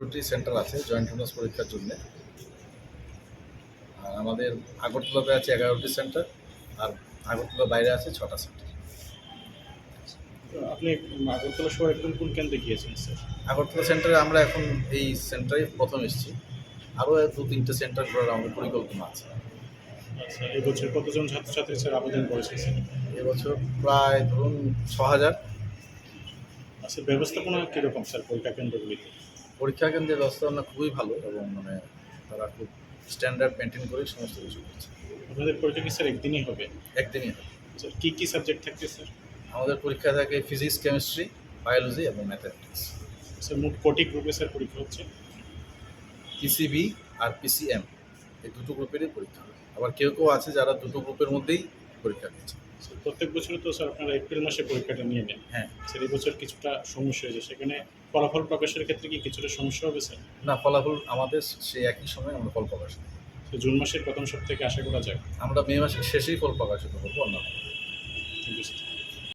দুটি সেন্টার আছে joint honours পরীক্ষার জন্য। আর আমাদের আগরতলাতে আছে এগারোটি সেন্টার আর আগরতলার বাইরে আছে ছটা সেন্টার। আপনি আগরতলা শহরে কোন কোন কেন্দ্রে গিয়েছেন স্যার? আগরতলা সেন্টারে আমরা এখন এই সেন্টারে প্রথম এসেছি। আরও দু তিনটে সেন্টার করার আমাদের পরিকল্পনা আছে। আচ্ছা এই বছর কতজন ছাত্রছাত্রী স্যার আবেদন করেছে এবছর প্রায় ধরুন ছ হাজার। আচ্ছা ব্যবস্থাপনা কীরকম স্যার পরীক্ষা কেন্দ্রগুলিতে? পরীক্ষা কেন্দ্রের ব্যবস্থাপনা খুবই ভালো এবং মানে তারা খুব স্ট্যান্ডার্ড মেনটেন করে সমস্ত কিছু করছে। আপনাদের পরীক্ষা কি স্যার একদিনই হবে? একদিনই হবে। স্যার কী কী সাবজেক্ট থাকবে স্যার আমাদের পরীক্ষা থাকে ফিজিক্স কেমিস্ট্রি বায়োলজি এবং ম্যাথামেটিক্স স্যার মোট কোটি গ্রুপে স্যার পরীক্ষা হচ্ছে? পিসিবি আর পিসিএম এই দুটো গ্রুপেরই পরীক্ষা হবে। আবার কেউ কেউ আছে যারা দুটো গ্রুপের মধ্যেই পরীক্ষা দিচ্ছে। স্যার প্রত্যেক বছর তো স্যার আপনারা এপ্রিল মাসে পরীক্ষাটা নিয়ে নেন। হ্যাঁ। স্যার এই বছর কিছুটা সমস্যা হয়েছে। সেখানে ফলাফল প্রকাশের ক্ষেত্রে কি কিছুটা সমস্যা হবে স্যার? না ফলাফল আমাদের সেই একই সময় আমরা ফল প্রকাশ করি। তো জুন মাসের প্রথম সপ্তাহে আশা করা যায়? আমরা মে মাসের শেষেই ফল প্রকাশিত করব অন্য থ্যাংক ইউ স্যার